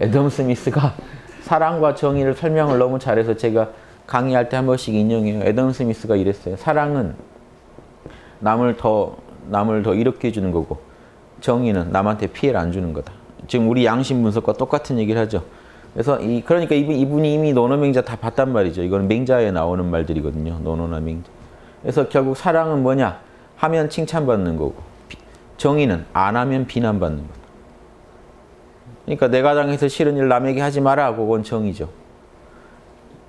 애덤 스미스가 사랑과 정의를 설명을 너무 잘해서 제가 강의할 때 한 번씩 인용해요. 애덤 스미스가 이랬어요. 사랑은 남을 더 남을 더 이롭게 해주는 거고 정의는 남한테 피해를 안 주는 거다. 지금 우리 양심 분석과 똑같은 얘기를 하죠. 그래서 이 그러니까 이분 이분이 이미 노노맹자 다 봤단 말이죠. 이거는 맹자에 나오는 말들이거든요. 노노나 맹자. 그래서 결국 사랑은 뭐냐? 하면 칭찬받는 거고 비- 정의는 안 하면 비난받는 거다. 그러니까 내가 당해서 싫은 일 남에게 하지 마라. 그건 정의죠.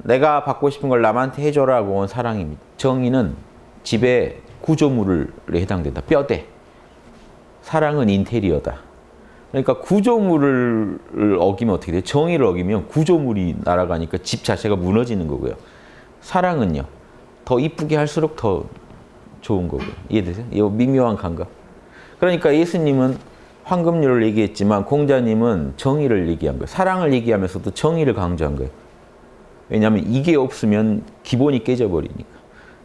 내가 받고 싶은 걸 남한테 해줘라. 그건 사랑입니다. 정의는 집에 구조물에 해당된다. 뼈대. 사랑은 인테리어다. 그러니까 구조물을 어기면 어떻게 돼요? 정의를 어기면 구조물이 날아가니까 집 자체가 무너지는 거고요. 사랑은요. 더 이쁘게 할수록 더 좋은 거고요. 이해되세요? 이 미묘한 감각. 그러니까 예수님은 황금률을 얘기했지만 공자님은 정의를 얘기한 거예요. 사랑을 얘기하면서도 정의를 강조한 거예요. 왜냐하면 이게 없으면 기본이 깨져버리니까.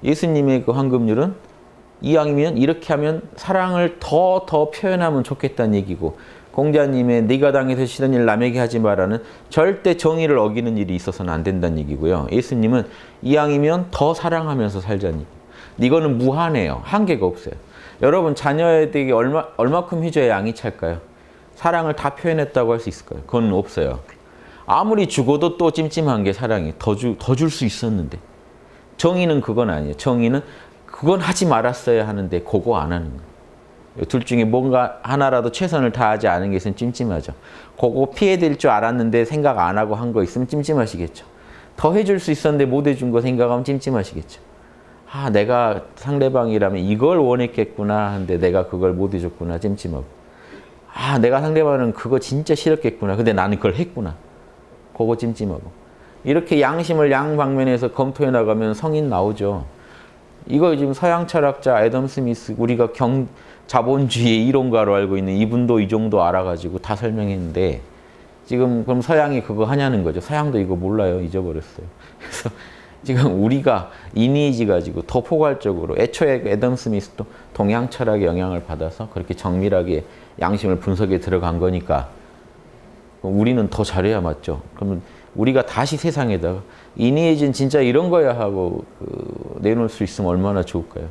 예수님의 그 황금률은 이왕이면 이렇게 하면 사랑을 더더 표현하면 좋겠다는 얘기고 공자님의 네가 당해서 싫은 일 남에게 하지 마라는 절대 정의를 어기는 일이 있어서는 안 된다는 얘기고요. 예수님은 이왕이면 더 사랑하면서 살자니. 이거는 무한해요. 한계가 없어요. 여러분 자녀에게 얼마 얼마큼 해줘야 양이 찰까요? 사랑을 다 표현했다고 할 수 있을까요? 그건 없어요. 아무리 죽어도 또 찜찜한 게 사랑이 더주더 줄 수 있었는데 정의는 그건 아니에요. 정의는 그건 하지 말았어야 하는데 그거 안 하는 거예요. 둘 중에 뭔가 하나라도 최선을 다하지 않은 게 있으면 찜찜하죠. 그거 피해드릴 줄 알았는데 생각 안 하고 한 거 있으면 찜찜하시겠죠. 더 해줄 수 있었는데 못 해준 거 생각하면 찜찜하시겠죠. 아, 내가 상대방이라면 이걸 원했겠구나 하는데 내가 그걸 못 해줬구나 찜찜하고. 아, 내가 상대방은 그거 진짜 싫었겠구나. 근데 나는 그걸 했구나. 그거 찜찜하고. 이렇게 양심을 양 방면에서 검토해 나가면 성인 나오죠. 이거 지금 서양 철학자 애덤 스미스 우리가 경 자본주의의 이론가로 알고 있는 이분도 이 정도 알아가지고 다 설명했는데 지금 그럼 서양이 그거 하냐는 거죠. 서양도 이거 몰라요. 잊어버렸어요. 그래서 지금 우리가 이니지 가지고 더 포괄적으로 애초에 애덤 스미스도 동양 철학의 영향을 받아서 그렇게 정밀하게 양심을 분석에 들어간 거니까 우리는 더 잘해야 맞죠. 그러면 우리가 다시 세상에다가 이니에진 진짜 이런 거야 하고 그 내놓을 수 있으면 얼마나 좋을까요?